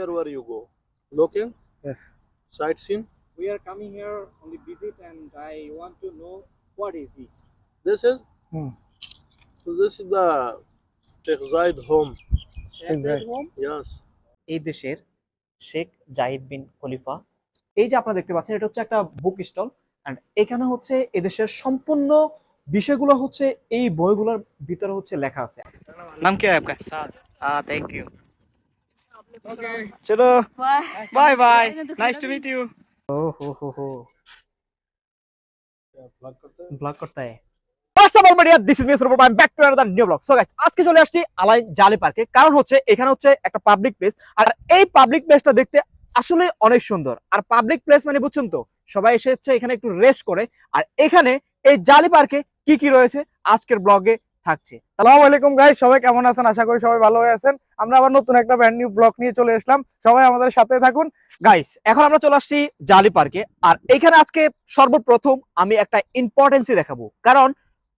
Here where you go? Local? Yes. Sightseeing? We are coming here on the visit and I want to know what is this? This is? Hmm. So this is the Sheikh Zayed home. Sheikh Zayed home? Yes. এই দেশের শেখ জাহিদ বিন খলিফা এই যে আপনারা দেখতে পাচ্ছেন এটা হচ্ছে একটা বুক স্টল অ্যান্ড এখানে হচ্ছে এদেশের সম্পূর্ণ বিষয়গুলো হচ্ছে এই বইগুলোর ভিতরে হচ্ছে লেখা আছে নাম কি আপনার স্যার থ্যাংক ইউ চলো bye bye nice to meet you ও হো হো হো ব্লগ করতে? হ্যায় আজকে চলে আসছি আলাইন জালে পার্কে কারণ হচ্ছে এখানে হচ্ছে একটা পাবলিক প্লেস আর এই পাবলিক প্লেসটা দেখতে আসলে অনেক সুন্দর। আর পাবলিক প্লেস মানে বুঝছেন তো সবাই এসে হচ্ছে এখানে একটু রেস্ট করে। আর এখানে এই জালি পার্কে কি কি রয়েছে? আজকের ব্লগে থাকছে। আসসালামু আলাইকুম গাইস সবাই কেমন আছেন? আশা করি সবাই ভালো হয়ে আছেন। আমরা আবার নতুন একটা ব্র্যান্ড নিউ ব্লগ নিয়ে চলে এসলাম। সবাই আমাদের সাথে থাকুন। গাইস এখন আমরা চলে আসছি জালি পার্কে আর এখানে আজকে সর্বপ্রথম আমি একটা ইম্পর্টেন্সই দেখাবো। কারণ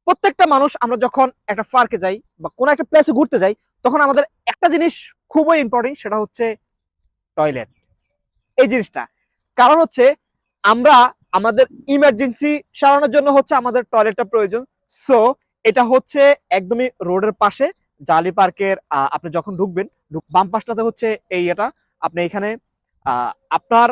প্রত্যেকটা মানুষ, আমরা যখন একটা পার্কে যাই বা কোনো একটা প্লেসে ঘুরতে যাই, তখন আমাদের একটা জিনিস খুবই ইম্পর্টেন্ট সেটা হচ্ছে টয়লেট এই জিনিসটা। কারণ হচ্ছে, আমরা আমাদের ইমার্জেন্সি সারানোর জন্য হচ্ছে আমাদের টয়লেটটা প্রয়োজন। সো এটা হচ্ছে একদমই রোডের পাশে জালি পার্কের আপনি যখন ঢুকবেন, ঢুক- বাম পাশটাতে হচ্ছে এই এটা। আপনি এখানে আপনার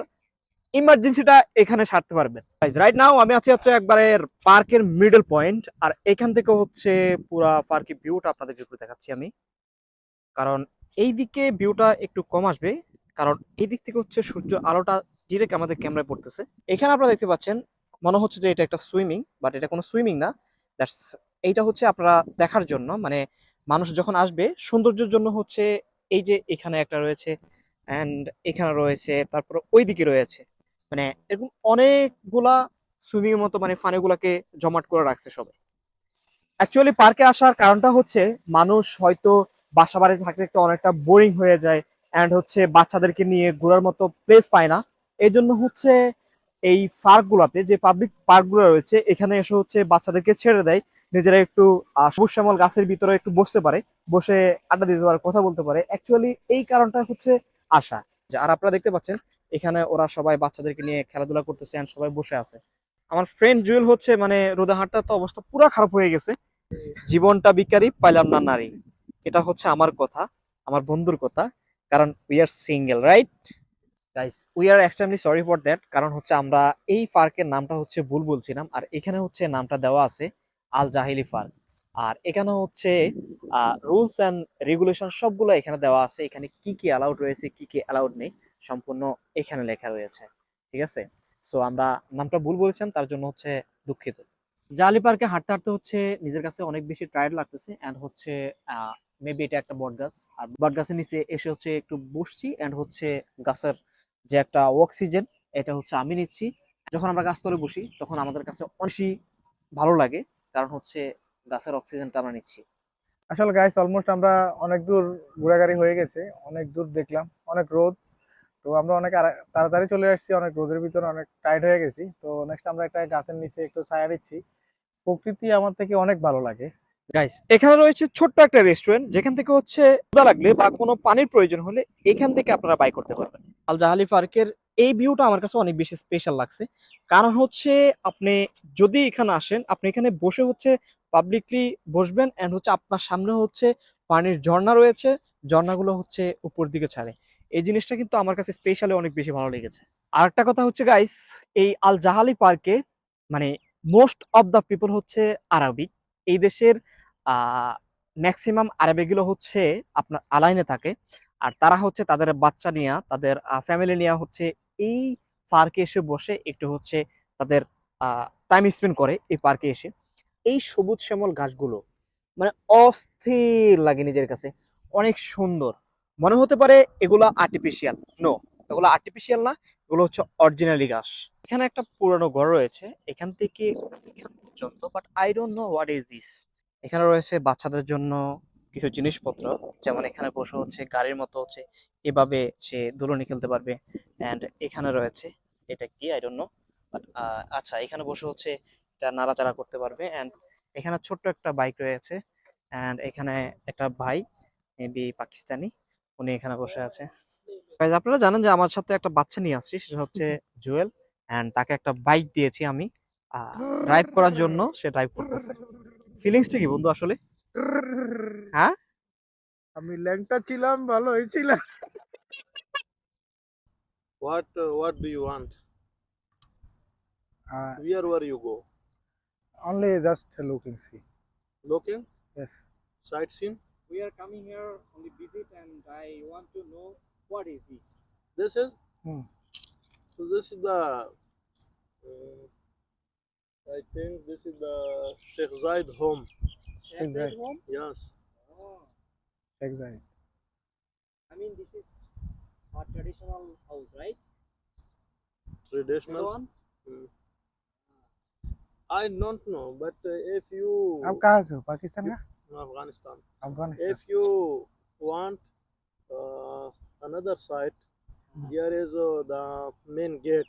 ইমার্জেন্সিটা এখানে সারতে পারবেন। রাইট নাও আমি আছি হচ্ছে একবারে পার্কের মিডল পয়েন্ট আর এখান থেকে হচ্ছে পুরা পার্কের ভিউটা আপনাদেরকে একটু দেখাচ্ছি আমি। কারণ এই দিকে ভিউটা একটু কম আসবে, কারণ এই দিক থেকে হচ্ছে সূর্য আলোটা ডিরেক্ট আমাদের ক্যামেরায় পড়তেছে। এখানে আপনারা দেখতে পাচ্ছেন, মনে হচ্ছে যে এটা একটা সুইমিং বাট এটা কোনো সুইমিং না। দ্যাটস এইটা হচ্ছে আপনারা দেখার জন্য। মানে মানুষ যখন আসবে, সৌন্দর্যের জন্য হচ্ছে এই যে এখানে একটা রয়েছে অ্যান্ড এখানে রয়েছে, তারপর ওই দিকে রয়েছে। মানে এরকম অনেকগুলা সুইমিং মতো মানে ফানিগুলাকে জমাট করে রাখছে সবাই। অ্যাকচুয়ালি পার্কে আসার কারণটা হচ্ছে মানুষ হয়তো বাসা বাড়িতে থাকতে থাকতে অনেকটা বোরিং হয়ে যায় অ্যান্ড হচ্ছে বাচ্চাদেরকে নিয়ে ঘোরার মতো প্লেস পায় না। এই জন্য হচ্ছে এই পার্কগুলোতে যে পাবলিক পার্কগুলো রয়েছে, এখানে এসে হচ্ছে বাচ্চাদেরকে ছেড়ে দেয়। নিজেরা একটু সবুজ শ্যামল গাছের ভিতরে একটু বসতে পারে, বসে আড্ডা দিতে পারে, কথা বলতে পারে। অ্যাকচুয়ালি এই কারণটা হচ্ছে আশা। আর আপনারা দেখতে পাচ্ছেন, এখানে ওরা সবাই বাচ্চাদেরকে নিয়ে খেলাধুলা করতেছে সবাই বসে আছে। আমার ফ্রেন্ড জুয়েল হচ্ছে মানে রোদা হাঁটতে তো অবস্থা পুরো খারাপ হয়ে গেছে। জীবনটা বিকারি, পাইলাম না নারী। এটা হচ্ছে আমার কথা, আমার বন্ধুর কথা, কারণ we are single right guys we are extremely sorry for that কারণ হচ্ছে আমরা এই পার্কের নামটা হচ্ছে ভুল বলছিলাম, আর এখানে হচ্ছে নামটা দেওয়া আছে আল জাহিলি পার্ক আর এখানে হচ্ছে রুলস অ্যান্ড রেগুলেশন সবগুলো এখানে দেওয়া আছে। এখানে কি কি অ্যালাউড রয়েছে, কি কি অ্যালাউড নেই, সম্পূর্ণ এখানে লেখা রয়েছে। ঠিক আছে? সো আমরা নামটা ভুল বলেছেন তার জন্য হচ্ছে দুঃখিত। জালি পার্কে হাঁটতে হাঁটতে হচ্ছে নিজের কাছে অনেক বেশি টায়ার্ড লাগতেছে অ্যান্ড হচ্ছে মেবি এটা একটা বট গাছ। আর বট গাছের নিচে এসে হচ্ছে একটু বসছি অ্যান্ড হচ্ছে গাছের যে একটা অক্সিজেন এটা হচ্ছে আমি নিচ্ছি। যখন আমরা গাছ তলে বসি, তখন আমাদের কাছে অনেকই ভালো লাগে। কারণ হচ্ছে গাছের অক্সিজেনটা আমরা নিচ্ছি। আসলে গাইস অলমোস্ট আমরা অনেক দূর ঘোরাঘুরি হয়ে গেছে অনেক দূর দেখলাম অনেক রোদ। তো আমরা অনেক তাড়াতাড়ি চলে আসছি অনেক রোদের ভিতরে অনেক টাইট হয়ে গেছি। তো নেক্সট আমরা একটা গাছের নিচে একটু ছায়া দিচ্ছি। প্রকৃতি আমার থেকে অনেক ভালো লাগে। গাইস এখানে রয়েছে ছোট্ট একটা রেস্টুরেন্ট যেখান থেকে হচ্ছে ক্ষুধা লাগলে বা কোনো পানির প্রয়োজন হলে এখান থেকে আপনারা বাই করতে পারবেন। আল জাহালি পার্কের এই ভিউটা আমার কাছে অনেক বেশি স্পেশাল লাগছে। কারণ হচ্ছে আপনি যদি এখানে আসেন, আপনি এখানে বসে হচ্ছে পাবলিকলি বসবেন এন্ড হচ্ছে আপনার সামনে হচ্ছে পানির ঝর্ণা রয়েছে, ঝর্ণাগুলো হচ্ছে উপর দিকে ছাড়ে। এই জিনিসটা কিন্তু আমার কাছে স্পেশালি অনেক বেশি ভালো লেগেছে। আর একটা কথা হচ্ছে গাইস এই আল জাহালি পার্কে মানে মোস্ট অফ দ্য পিপল হচ্ছে আরবিক এই দেশের ম্যাক্সিমাম আরবিগুলো হচ্ছে আপনার আলাইনে থাকে। আর তারা হচ্ছে তাদের বাচ্চা নিয়ে, তাদের ফ্যামিলি নিয়ে হচ্ছে এই পার্কে এসে বসে একটু হচ্ছে তাদের টাইম স্পেন্ড করে এই পার্কে এসে। এই সবুজ শ্যামল গাছগুলো মানে অস্থির লাগে নিজের কাছে। অনেক সুন্দর। মনে হতে পারে এগুলো আর্টিফিশিয়াল নো এগুলো আর্টিফিশিয়াল না, এগুলো হচ্ছে অরিজিনালি গাছ। এখানে একটা পুরানো ঘর রয়েছে, এখান থেকে এখান পর্যন্ত but I don't know what is this এখানে রয়েছে বাচ্চাদের জন্য কিছু জিনিসপত্র, যেমন এখানে বসে হচ্ছে গাড়ির মতো হচ্ছে এভাবে সে দোলনি খেলতে পারবে। অ্যান্ড এখানে রয়েছে, এটা কি? আই ডোন্ট নো বাট আচ্ছা এখানে বসে হচ্ছে এটা নাড়াচাড়া করতে পারবে। অ্যান্ড এখানে ছোট্ট একটা বাইক রয়েছে। অ্যান্ড এখানে একটা ভাই মেবি পাকিস্তানি, উনি এখানে বসে আছে। আপনারা জানেন যে আমার সাথে একটা বাচ্চা নিয়ে আসছি, সেটা হচ্ছে জুয়েল। এন্ড তাকে একটা বাইক দিয়েছি আমি। ড্রাইভ করার জন্য সে ড্রাইভ করতেছে। ফিলিংসটা কি বন্ধু আসলে? হ্যাঁ আমি ল্যাংটা ছিলাম ভালো হয়েছিল What uh, what do you want? Where where you go? Only just looking see Looking? Yes Sightseeing? We are coming here on the visit, and I want to know what is this. This is? Hmm. So this is the uh, I think this is the Sheikh Zayed home. Home? Yes. Oh, I mean, this is a traditional house, right? Traditional. one. Hmm. I don't know, but uh, if you no, Afghanistan, if you want uh, another site, hmm. here is uh, the main gate.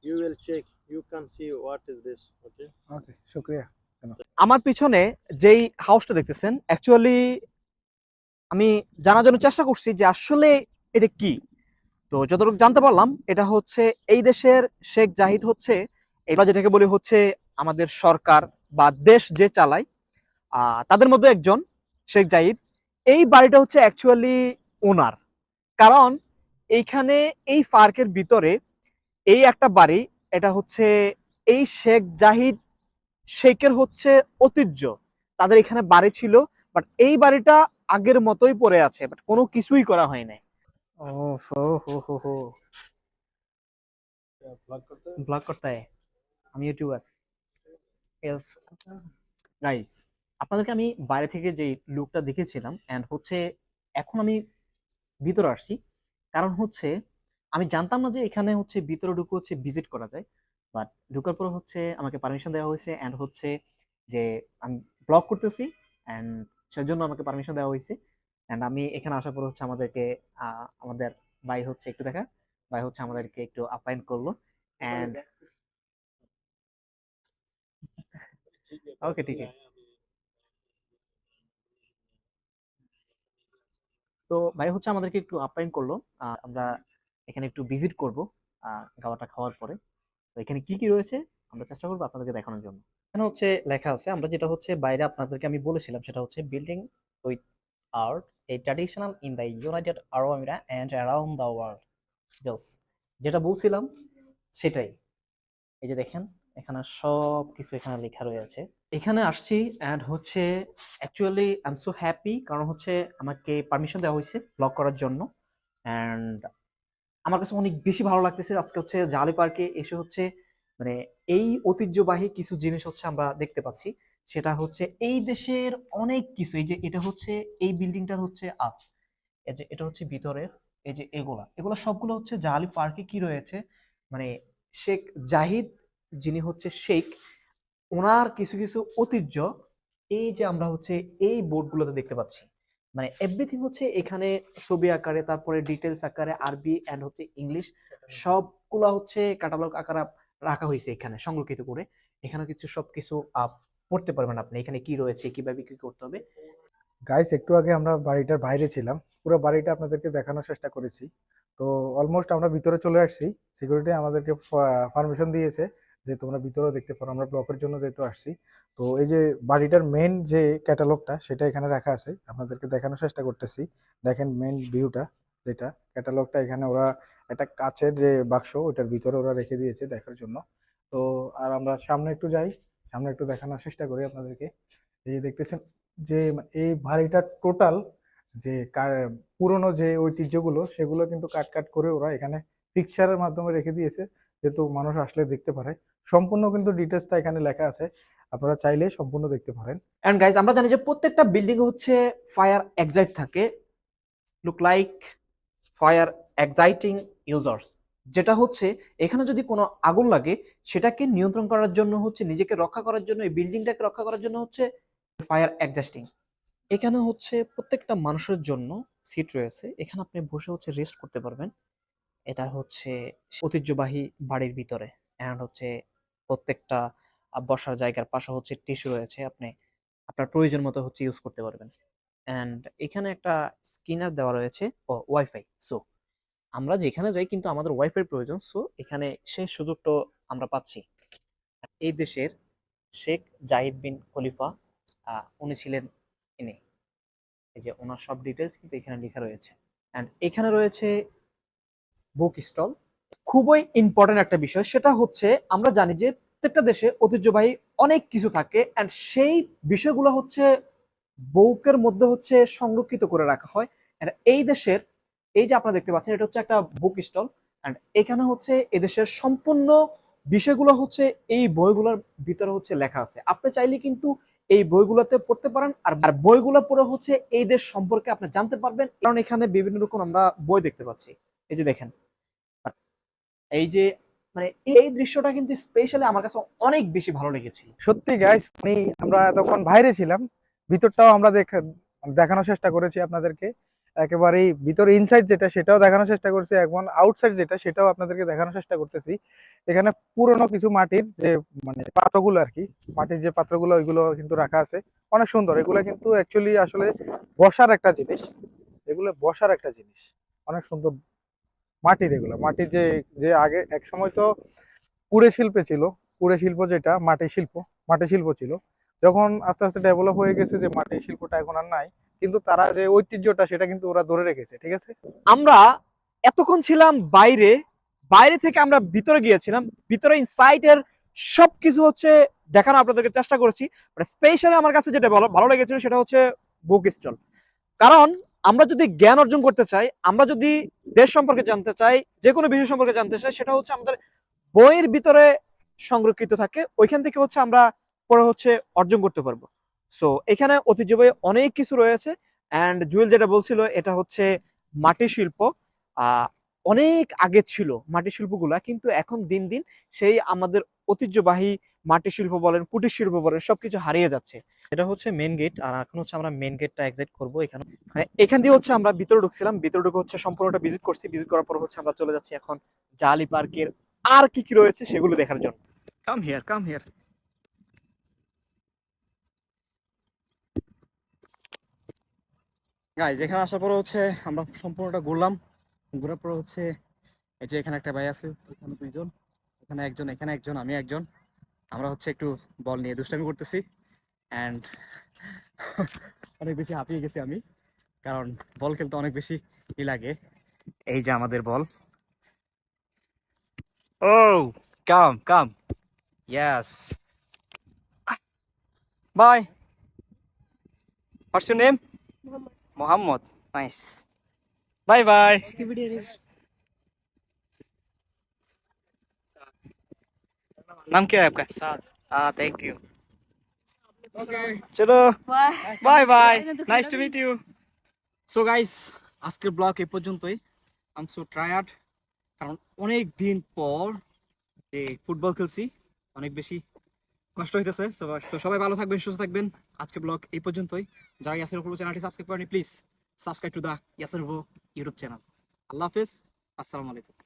You will check. You can see what is this. Okay. Okay. Shukriya. আমার পিছনে যেই হাউসটা দেখতেছেন actually আমি জানার জন্য চেষ্টা করছি যে আসলে এটা কি। তো যতটুকু জানতে পারলাম, এটা হচ্ছে এই দেশের শেখ জাহিদ হচ্ছে এটা যেটাকে বলি হচ্ছে আমাদের সরকার বা দেশ যে চালায় তাদের মধ্যে একজন শেখ জাহিদ। এই বাড়িটা হচ্ছে অ্যাকচুয়ালি ওনার। কারণ এইখানে এই পার্কের ভিতরে এই একটা বাড়ি, এটা হচ্ছে এই শেখ জাহিদ শেখের হচ্ছে ঐতিহ্য। তাদের এখানে বাড়ি ছিল বাট এই বাড়িটা আগের মতোই পড়ে আছে বাট কোনো কিছুই করা হয় নাই। ও হো হো হো। হো ব্লগ করতে। আমি ইউটিউবার ইয়েস গাইস আপনাদেরকে আমি বাইরে থেকে যে লুকটা দেখেছিলাম এন্ড হচ্ছে এখন আমি ভিতরে আসছি। কারণ হচ্ছে আমি জানতাম না যে এখানে হচ্ছে ভিতরে ঢুকে হচ্ছে ভিজিট করা যায়। বাট ঢুকার পর হচ্ছে আমাকে পারমিশন দেওয়া হয়েছে অ্যান্ড হচ্ছে যে আমি ব্লগ করতেছি অ্যান্ড সেজন্য আমাকে পারমিশন দেওয়া হয়েছে। অ্যান্ড আমি এখানে আসার পর হচ্ছে আমাদেরকে আমাদের ভাই হচ্ছে একটু দেখা, ভাই হচ্ছে আমাদেরকে একটু আপ্যায়ন করল। অ্যান্ড ওকে ঠিক আছে তো ভাই হচ্ছে আমাদেরকে একটু আপ্যায়ন করল। আমরা এখানে একটু ভিজিট করব গাওয়াটা খাওয়ার পরে। তো এখানে কি কি রয়েছে? আমরা চেষ্টা করব আপনাদেরকে দেখানোর জন্য। এখানে হচ্ছে লেখা আছে, আমরা যেটা হচ্ছে বাইরে আপনাদেরকে আমি বলেছিলাম, সেটা হচ্ছে building with art a traditional in the United Arab Emirates and around the world just যেটা বলছিলাম, সেটাই। এই যে দেখেন, এখানে সব কিছু এখানে লেখা রয়েছে। এখানে আসছি অ্যান্ড হচ্ছে actually I am so happy কারণ হচ্ছে আমাকে পারমিশন দেওয়া হয়েছে ব্লগ করার জন্য। অ্যান্ড আমার কাছে অনেক বেশি ভালো লাগতেছে। আজকে হচ্ছে জালি পার্কে এসে হচ্ছে মানে এই ঐতিহ্যবাহী কিছু জিনিস হচ্ছে আমরা দেখতে পাচ্ছি। সেটা হচ্ছে এই দেশের অনেক কিছু। এই যে এটা হচ্ছে, এই বিল্ডিংটার হচ্ছে আপ এই যে এটা হচ্ছে ভিতরের, এই যে এগুলা। এগুলা সবগুলো হচ্ছে জালি পার্কে কি রয়েছে? মানে শেখ জাহিদ, যিনি হচ্ছে শেখ, ওনার কিছু কিছু ঐতিহ্য। এই যে আমরা হচ্ছে এই বোর্ডগুলোতে দেখতে পাচ্ছি। মানে এভরিথিং হচ্ছে এখানে ছবি আকারে তারপরে ডিটেলস আকারে আরবি এন্ড হচ্ছে ইংলিশ সবগুলা হচ্ছে ক্যাটালগ আকারে রাখা হয়েছে এখানে সংরক্ষিত করে। এখানে কিছু সবকিছু আহ, পড়তে পারবেন আপনি এখানে কি রয়েছে কীভাবে কি করতে হবে। গাইস একটু আগে আমরা বাড়িটার বাইরে ছিলাম পুরো বাড়িটা আপনাদেরকে দেখানোর চেষ্টা করেছি। তো অলমোস্ট আমরা ভিতরে চলে আসছি সিকিউরিটি আমাদেরকে পারমিশন দিয়েছে। যে তোমরা ভিতরেও দেখতে পারো, আমরা ব্লকের জন্য যেহেতু আসছি। তো এই যে বাড়িটার মেন যে ক্যাটালগটা সেটা এখানে রাখা আছে। আপনাদেরকে দেখানোর চেষ্টা করতেছি। দেখেন মেন ভিউটা যেটা ক্যাটালগটা এখানে ওরা একটা কাচের যে বাক্স ওটার ভিতরে ওরা রেখে দিয়েছে দেখার জন্য। তো আর আমরা সামনে একটু যাই, সামনে একটু দেখানোর চেষ্টা করি আপনাদেরকে। এই দেখতেছেন যে এই বাড়িটার টোটাল যে পুরনো যে ঐতিহ্যগুলো, সেগুলো কিন্তু কাট কাট করে ওরা এখানে পিকচারের মাধ্যমে রেখে দিয়েছে। যেহেতু মানুষ আসলে দেখতে পারে। সম্পূর্ণ কিন্তু ডিটেলসটা এখানে লেখা আছে। আপনারা চাইলে সম্পূর্ণ দেখতে পারেন। এন্ড গাইজ আমরা জানি যে প্রত্যেকটা বিল্ডিং হচ্ছে ফায়ার এক্সাইট থাকে। Look like fire extinguishers যেটা হচ্ছে, এখানে যদি কোনো আগুন লাগে, সেটাকে নিয়ন্ত্রণ করার জন্য হচ্ছে, নিজেকে রক্ষা করার জন্য, এই বিল্ডিংটাকে রক্ষা করার জন্য হচ্ছে ফায়ার এক্সাস্টিং এখানে হচ্ছে প্রত্যেকটা মানুষের জন্য সিট রয়েছে। এখানে আপনি বসে হচ্ছে রেস্ট করতে পারবেন। এটা হচ্ছে ঐতিহ্যবাহী বাড়ির ভিতরে। অ্যান্ড হচ্ছে প্রত্যেকটা বসার জায়গার পাশে হচ্ছে টিস্যু রয়েছে। আপনি, আপনার প্রয়োজন মতো হচ্ছে ইউজ করতে পারবেন। অ্যান্ড এখানে একটা স্কিনার দেওয়া রয়েছে ও ওয়াইফাই সো আমরা যেখানে যাই কিন্তু আমাদের ওয়াইফাই প্রয়োজন সো এখানে সেই সুযোগটা আমরা পাচ্ছি। এই দেশের শেখ জাহিদ বিন খলিফা উনি ছিলেন ইনি। এই যে ওনার সব ডিটেলস কিন্তু এখানে লেখা রয়েছে। অ্যান্ড এখানে রয়েছে বুক স্টল খুবই ইম্পর্টেন্ট একটা বিষয়, সেটা হচ্ছে আমরা জানি যে প্রত্যেকটা দেশে ঐতিহ্যবাহী অনেক কিছু থাকে অ্যান্ড সেই বিষয়গুলো হচ্ছে বউকের মধ্যে হচ্ছে সংরক্ষিত করে রাখা হয়। And এই দেশের, এই যে আপনারা দেখতে পাচ্ছেন, এটা হচ্ছে একটা বুক স্টল অ্যান্ড এখানে হচ্ছে এদেশের সম্পূর্ণ বিষয়গুলো হচ্ছে এই বইগুলোর ভিতরে হচ্ছে লেখা আছে। আপনি চাইলে কিন্তু এই বইগুলোতে পড়তে পারেন আর বইগুলো পড়ে হচ্ছে এই দেশ সম্পর্কে আপনি জানতে পারবেন। কারণ এখানে বিভিন্ন রকম আমরা বই দেখতে পাচ্ছি। এই যে দেখেন এই যে মানে এই দৃশ্যটা কিন্তু স্পেশালি আমার কাছে অনেক বেশি ভালো লেগেছিল। সত্যি গাইস মানে আমরা তখন বাইরে ছিলাম, ভিতরটাও আমরা দেখ- দেখানোর চেষ্টা করেছি আপনাদেরকে। একেবারেই ভিতরে ইনসাইড যেটা, সেটাও দেখানোর চেষ্টা করছি এখন আউটসাইড যেটা, সেটাও আপনাদেরকে দেখানোর চেষ্টা করতেছি। এখানে পুরনো কিছু মাটির যে মানে পাত্রগুলো আর কি, মাটির যে পাত্রগুলো, ওইগুলো কিন্তু রাখা আছে। অনেক সুন্দর, এগুলো কিন্তু অ্যাকচুয়ালি আসলে বসার একটা জিনিস, এগুলো বসার একটা জিনিস। অনেক সুন্দর মাটির এগুলো। মাটির যে যে আগে এক সময় তো কুড়ে শিল্পে ছিল, কুড়ে শিল্প যেটা, মাটির শিল্প মাটির শিল্প ছিল। যখন আস্তে আস্তে ডেভেলপ হয়ে গেছে যে মাটির শিল্পটা এখন আর নাই, কিন্তু তারা যে ঐতিহ্যটা সেটা কিন্তু ওরা ধরে রেখেছে, ঠিক আছে? আমরা এতক্ষণ ছিলাম বাইরে বাইরে থেকে আমরা ভিতরে গিয়েছিলাম। ভিতরে ইনসাইটের সবকিছু হচ্ছে দেখানো আপনাদেরকে চেষ্টা করেছি। স্পেশালি আমার কাছে যেটা ভালো লেগেছিল সেটা হচ্ছে বুক স্টল কারণ আমরা যদি জ্ঞান অর্জন করতে চাই, আমরা যদি দেশ সম্পর্কে জানতে চাই যে কোনো বিষয় সম্পর্কে জানতে চাই, সেটা হচ্ছে আমাদের বইয়ের ভিতরে সংরক্ষিত থাকে, ওইখান থেকে হচ্ছে আমরা পরে হচ্ছে অর্জন করতে পারব। সো এখানে ঐতিহ্যবাহী অনেক কিছু রয়েছে অ্যান্ড জুয়েল যেটা বলছিল, এটা হচ্ছে মাটি শিল্প। অনেক আগে ছিল মাটি শিল্পগুলা, কিন্তু এখন দিন দিন সেই আমাদের ঐতিহ্যবাহী মাটি শিল্প বলেন কুটির শিল্প বলেন সবকিছু হারিয়ে যাচ্ছে। এটা হচ্ছে মেন গেট আর এখন হচ্ছে আমরা মেন গেটটা এক্সিট করব এখানে। মানে এখান দিয়ে হচ্ছে আমরা ভিতরে ঢুকছিলাম। ভিতরে ঢুকে হচ্ছে সম্পূর্ণটা ভিজিট করছি। ভিজিট করার পর হচ্ছে আমরা চলে যাচ্ছি এখন জালি পার্কের আর কি কি রয়েছে সেগুলো দেখার জন্য। Come here, come here. Guys এখানে আসার পরে হচ্ছে আমরা সম্পূর্ণটা ঘুরলাম। ঘোরার পরে হচ্ছে এই যে এখানে একটা ভাই আছে এখানে দুইজন। এখানে একজন এখানে একজন আমি একজন। আমরা হচ্ছে একটু বল নিয়ে দুষ্টামি করতেছি। অ্যান্ড অনেক বেশি হাঁপিয়ে গেছি আমি কারণ বল খেলতে অনেক বেশি ই লাগে। এই যে আমাদের বল। ও come come yes bye What's your name? Muhammad. Muhammad. Bye Bye नाम क्या है आपका साद हाँ थैंक यू चलो bye bye nice to meet you so guys আজকের ব্লগ এই পর্যন্তই আম সো ট্রায়ার্ড কারণ অনেক দিন পর যে ফুটবল খেলছি অনেক বেশি কষ্ট হইতেছে সো সবাই ভালো থাকবেন সুস্থ থাকবেন আজকে ব্লগ এই পর্যন্তই যারা ইয়াসের উপর চ্যানেলটি সাবস্ক্রাইব করেনি please subscribe to the Yasser YouTube channel আল্লাহ হাফেজ আসসালামু আলাইকুম